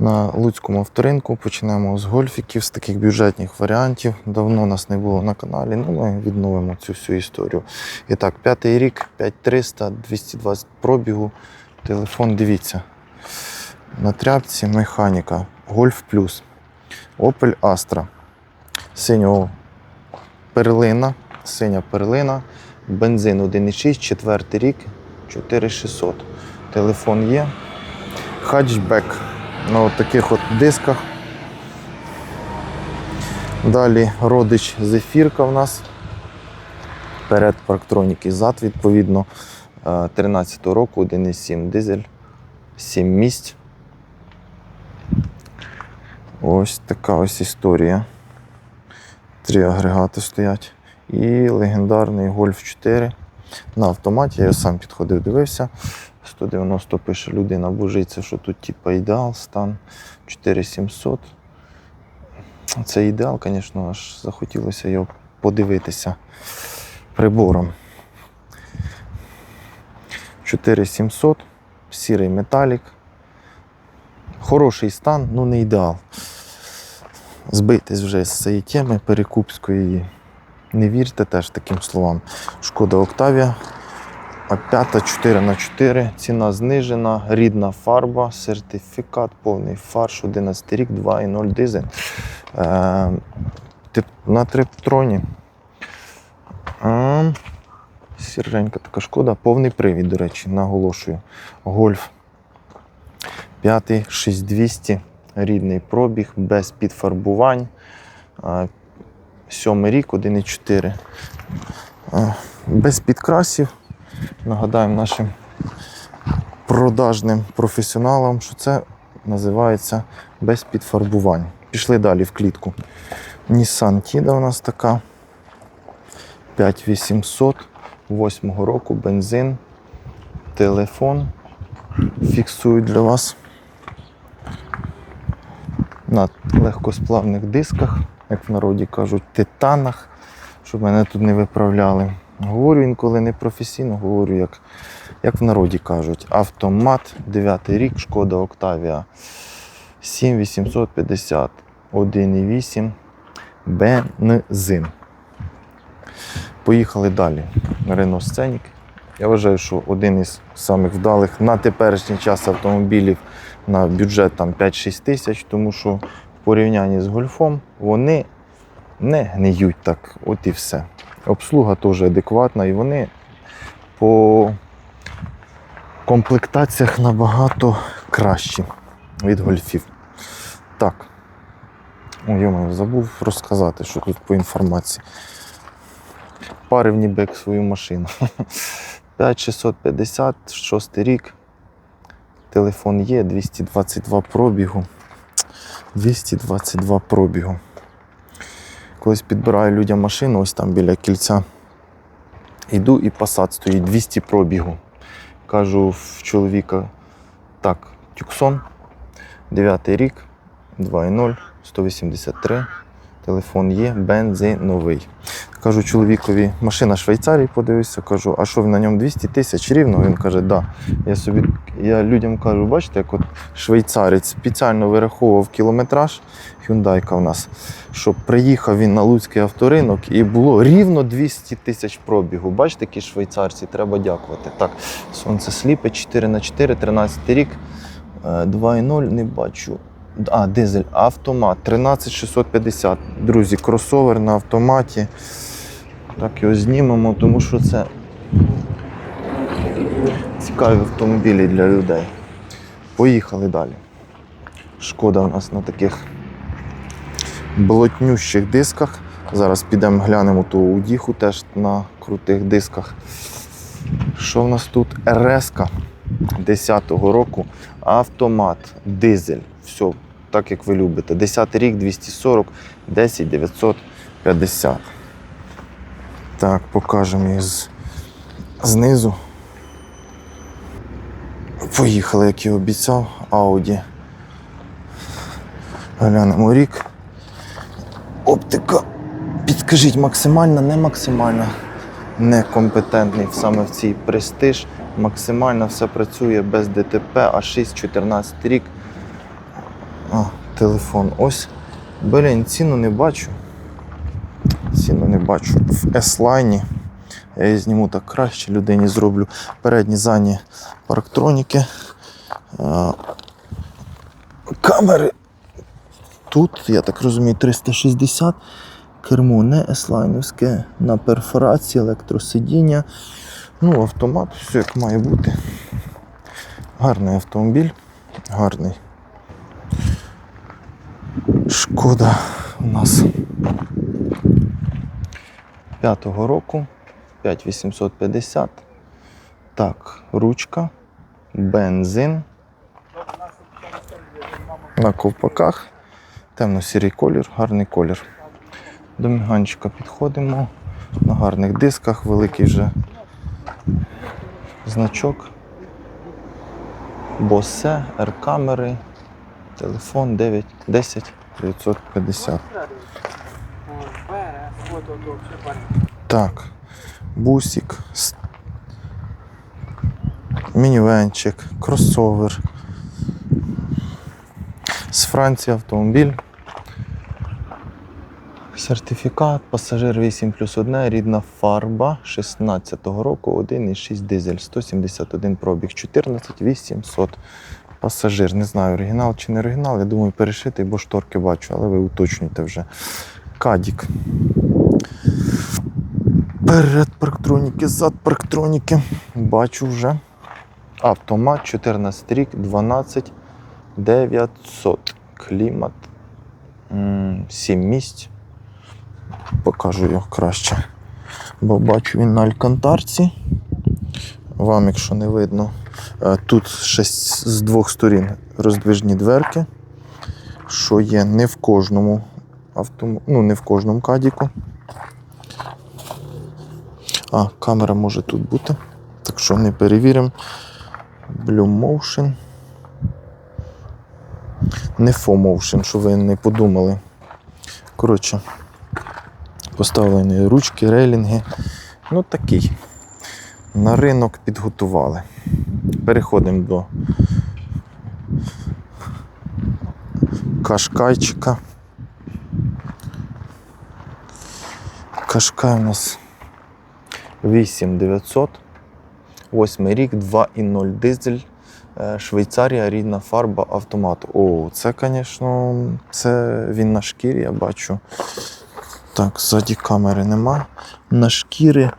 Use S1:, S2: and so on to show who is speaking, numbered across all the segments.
S1: На Луцькому авторинку почнемо з гольфіків, з таких бюджетних варіантів. Давно нас не було на каналі, ну ми відновимо цю всю історію. І так, п'ятий рік, 5300, 220 пробігу. Телефон, дивіться. На тряпці механіка. Гольф плюс. Opel Astra. Синього перлина, синя перлина, бензин 1,6, четвертий рік, 4600. Телефон є. Хатчбек на от таких от дисках. Далі родич зефірка в нас. Перед парктроніки зад, відповідно, 13 року, 1,7 дизель, 7 місць. Ось така ось історія. Три агрегати стоять. І легендарний Golf 4 на автоматі. Я сам підходив, дивився. 190 пише людина, божиться, що тут типа ідеал, стан 4700. Це ідеал, звісно, аж захотілося його подивитися прибором. 4700, сірий металік. Хороший стан, ну не ідеал. Збитись вже з цієї теми перекупської. Не вірте теж таким словам. Шкода Октавія. А п'ята 4 на 4 ціна знижена, рідна фарба, сертифікат, повний фарш, 11 рік, 2,0 дизель. Е, на триптроні. Е, сіренька така шкода, повний привід, до речі, наголошую. Гольф. П'ятий, 6200, рідний пробіг, без підфарбувань. Е, Сьомий рік, 1,4. Е, Без підкрасів. Нагадаємо нашим продажним професіоналам, що це називається без підфарбувань. Пішли далі в клітку. Nissan Tiida у нас така. 5800, 8 року, бензин, телефон. Фіксують для вас на легкосплавних дисках, як в народі кажуть, титанах, щоб мене тут не виправляли. Говорю інколи не професійно, говорю, як, як в народі кажуть. Автомат, 9 рік, шкода Октавія 7850, 1,8 бензин. Поїхали далі. Renault Scenic. Я вважаю, що один із самих вдалих на теперішній час автомобілів на бюджет там 5-6 тисяч, тому що в порівнянні з гольфом вони не гниють так, от і все. Обслуга теж адекватна, і вони по комплектаціях набагато кращі від гольфів. Так. О, йому забув розказати, що тут по інформації. Парив як свою машину. 5650, 6 рік. Телефон є, 222 пробігу. 222 пробігу. Колись підбираю людям машину, ось там біля кільця. Йду і посад стоїть 200 пробігу. Кажу в чоловіка, так, Тюксон, 9 рік, 2.0, 183. Телефон є, бензиновий. Кажу чоловікові, машина Швейцарії, подивився, кажу, а що на ньому 200 тисяч рівно? Він каже, да. Я собі я людям кажу, бачите, як от швейцарець спеціально вираховував кілометраж, Hyundai в нас, щоб приїхав він на Луцький авторинок і було рівно 200 тисяч пробігу. Бачите, які швейцарці, треба дякувати. Так, сонце сліпе, 4 на 4 13 рік, е, 2,0 не бачу. А, дизель, автомат, 13650. Друзі, кросовер на автоматі. Так, його знімемо, тому що це цікаві автомобілі для людей. Поїхали далі. Шкода у нас на таких блотнющих дисках. Зараз підемо глянемо ту удіху теж на крутих дисках. Що в нас тут? РС 10-го року. Автомат, дизель. Все, так як ви любите. 10 рік, 240, 10 950. Так, покажемо їх знизу. Поїхали, як і обіцяв, Audi. Глянемо рік. Оптика. Підкажіть, максимальна, не максимальна. Некомпетентний саме в цій престиж. Максимально все працює без ДТП, а 6-14 рік. А, телефон. Ось. Блін, ціну не бачу. Ціну не бачу. В S-Line. Я її зніму так краще, людині зроблю передні задні парктроніки. Камери. Тут, я так розумію, 360. Кермо не S-Line, на перфорації, електросидіння. Ну, автомат, все як має бути. Гарний автомобіль, гарний. Шкода у нас п'ятого року 5850. Так, ручка, бензин. На ковпаках. Темно-сірий колір, гарний колір. До міганчика підходимо. На гарних дисках, великий вже значок. Босе, R-камери, телефон 9, 10 950. Так, бусик, мінівенчик, кросовер. З Франції автомобіль. Сертифікат, пасажир 8 плюс 1, рідна фарба 16-го року, 1,6 дизель, 171 пробіг, 14 800. Пасажир, не знаю, оригінал чи не оригінал, я думаю, перешитий, бо шторки бачу, але ви уточнюйте вже. Кадік. Перед парктроніки, зад парктроніки. Бачу вже. Автомат 14 рік, 12 900. Клімат. 7 місць. Покажу його краще. Бо бачу він на алькантарці. Вам, якщо не видно, Е, тут ще з двох сторін роздвижні дверки, що є не в кожному автом... ну, не в кожному кадіку. А, камера може тут бути. Так що не перевіримо. Blue Motion. Не Fo Motion, що ви не подумали. Коротше, поставлені ручки, рейлінги. Ну такий. На ринок підготували. Переходимо до кашкайчика. Кашкай у нас 8900. Восьмий рік, 2,0 дизель. Е, Швейцарія, рідна фарба, автомат. О, це, звісно, це він на шкірі, я бачу. Так, ззаді камери нема. На шкірі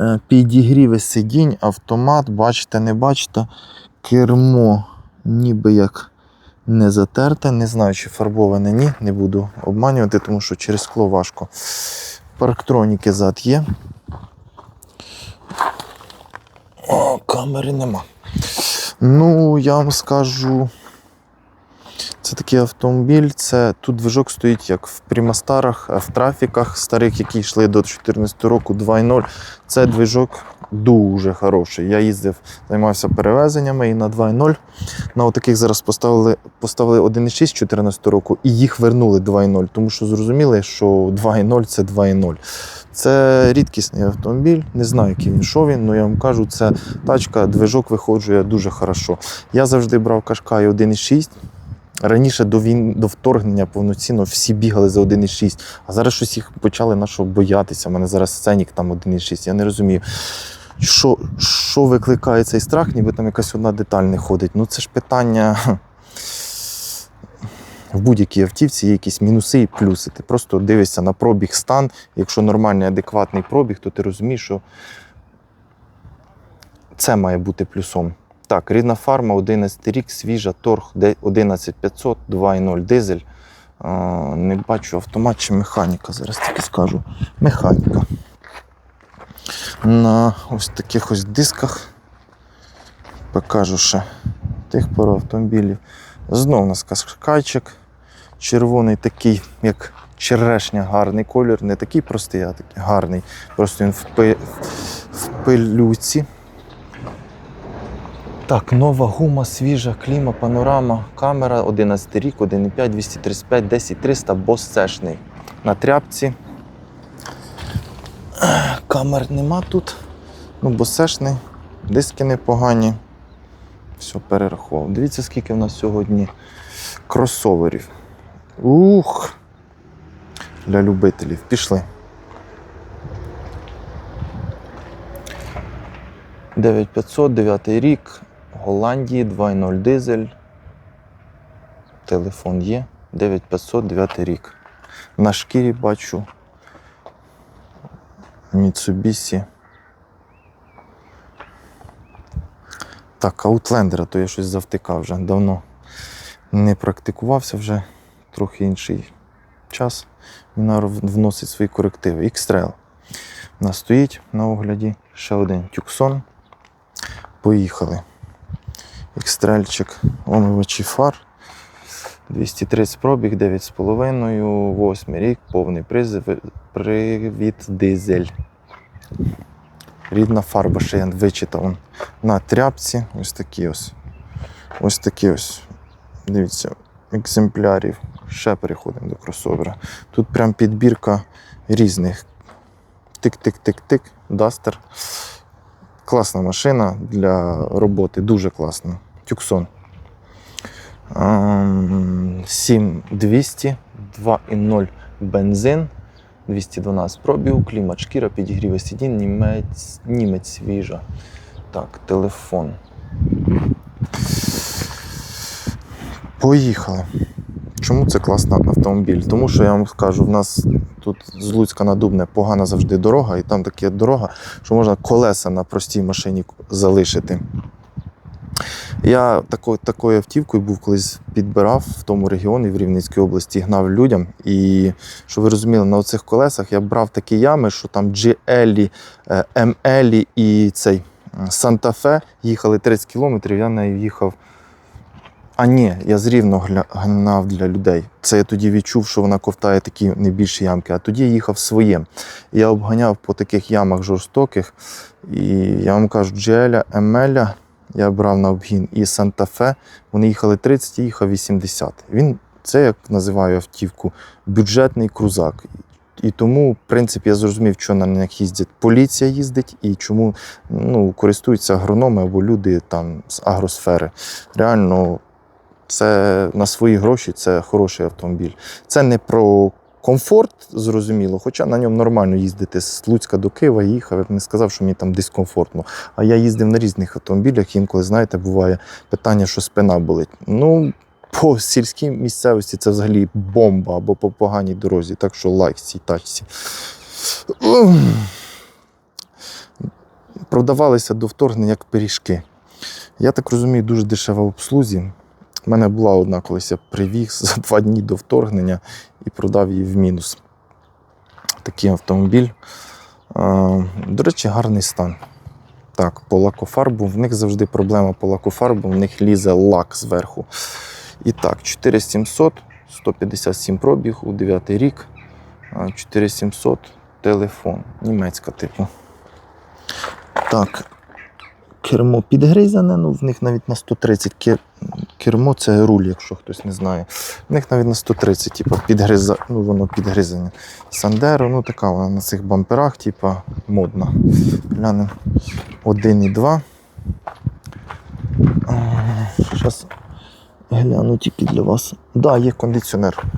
S1: е, підігріви сидінь, автомат, бачите, не бачите. Кермо ніби як не затерте. Не знаю, чи фарбоване, ні, не буду обманювати, тому що через скло важко. Парктроніки зад є. О, камери нема. Ну, я вам скажу. Це такий автомобіль, це тут движок стоїть як в Прімастарах, в трафіках старих, які йшли до 2014 року 2.0. Це движок дуже хороший. Я їздив, займався перевезеннями і на 2.0. На отаких зараз поставили, поставили 1.6 2014 року і їх вернули 2.0, тому що зрозуміли, що 2.0 це 2.0. Це рідкісний автомобіль, не знаю, який він що він, але я вам кажу, це тачка, движок виходжує дуже хорошо. Я завжди брав Кашкай 1.6. Раніше до війн, до вторгнення повноцінно всі бігали за 1.6, а зараз щось їх почали на що боятися. У мене зараз сценік там 1.6. Я не розумію, що, що викликає цей страх, ніби там якась одна деталь не ходить. Ну це ж питання. В будь-якій автівці є якісь мінуси і плюси. Ти просто дивишся на пробіг стан. Якщо нормальний, адекватний пробіг, то ти розумієш, що це має бути плюсом. Так, рідна фарма, 11 рік, свіжа, торг 11500, 2.0 дизель. Не бачу автомат чи механіка, зараз таки скажу. Механіка. На ось таких ось дисках. Покажу ще тих пару автомобілів. Знов у нас каскайчик. Червоний такий, як черешня, гарний колір. Не такий простий, а такий гарний. Просто він в, пи... в пилюці. Так, нова гума, свіжа, кліма, панорама, камера 11 рік, 1,5, 235, 10 300, босешний. На тряпці. Камер нема тут. Ну, босешний, диски непогані. Все, перерахував. Дивіться, скільки в нас сьогодні кросоверів. Ух! Для любителів. Пішли. 9500, 9 рік, Голландії, 2.0 дизель. Телефон є. 9500, 9 рік. На шкірі бачу. Mitsubishi. Так, аутлендера, то я щось завтикав вже давно. Не практикувався вже, трохи інший час. Він вносить свої корективи. X-Trail. У нас стоїть на огляді ще один тюксон. Поїхали. Екстрельчик, омивачі фар. 230 пробіг, 9,5, 8 рік, повний призив, привід дизель. Рідна фарба, ще я вичитав на тряпці. Ось такі ось. Ось такі ось. Дивіться, екземплярів. Ще переходимо до кросовера. Тут прям підбірка різних. Тик-тик-тик-тик, дастер. Класна машина для роботи, дуже класна. Тюксон. Ем, 7200, 2,0 бензин, 212 пробігу, клімат, шкіра, підігріви сидінь, німець, німець свіжа. Так, телефон. Поїхали. Чому це класний автомобіль? Тому що я вам скажу, в нас тут з Луцька на Дубне погана завжди дорога, і там така дорога, що можна колеса на простій машині залишити. Я такою, автівкою був колись підбирав в тому регіоні в Рівненській області, гнав людям. І щоб ви розуміли, на оцих колесах я брав такі ями, що там GL, ML і цей Санта-Фе їхали 30 кілометрів, я нею їхав. А ні, я з рівно гнав для людей. Це я тоді відчув, що вона ковтає такі не більші ямки, а тоді я їхав своїм. Я обганяв по таких ямах жорстоких. І я вам кажу, GL, ML я брав на обгін і Санта-Фе. Вони їхали 30, я їхав 80. Він це як називаю автівку бюджетний крузак. І тому, в принципі, я зрозумів, що на них їздять поліція їздить і чому ну, користуються агрономи або люди там з агросфери. Реально, це на свої гроші це хороший автомобіль. Це не про комфорт, зрозуміло, хоча на ньому нормально їздити з Луцька до Києва їхав, я б не сказав, що мені там дискомфортно. А я їздив на різних автомобілях, інколи, знаєте, буває питання, що спина болить. Ну, по сільській місцевості це взагалі бомба або по поганій дорозі. Так що лайк цій тачці. Продавалися до вторгнення як пиріжки. Я так розумію, дуже дешево в обслузі. У мене була одна, колись я привіз за два дні до вторгнення і продав її в мінус. Такий автомобіль. До речі, гарний стан. Так, по лакофарбу. В них завжди проблема по лакофарбу, в них лізе лак зверху. І так, 4700, 157 пробіг у 9 рік. 4700 телефон. Німецька типу. Так, кермо підгризане, ну в них навіть на 130 кер... кермо це руль, якщо хтось не знає. В них навіть на 130, типу, підгриза... ну, воно підгризане. Сандеро, ну така вона на цих бамперах, типу, модна. Глянемо 1,2. Зараз гляну тільки для вас. Так, да, є кондиціонер.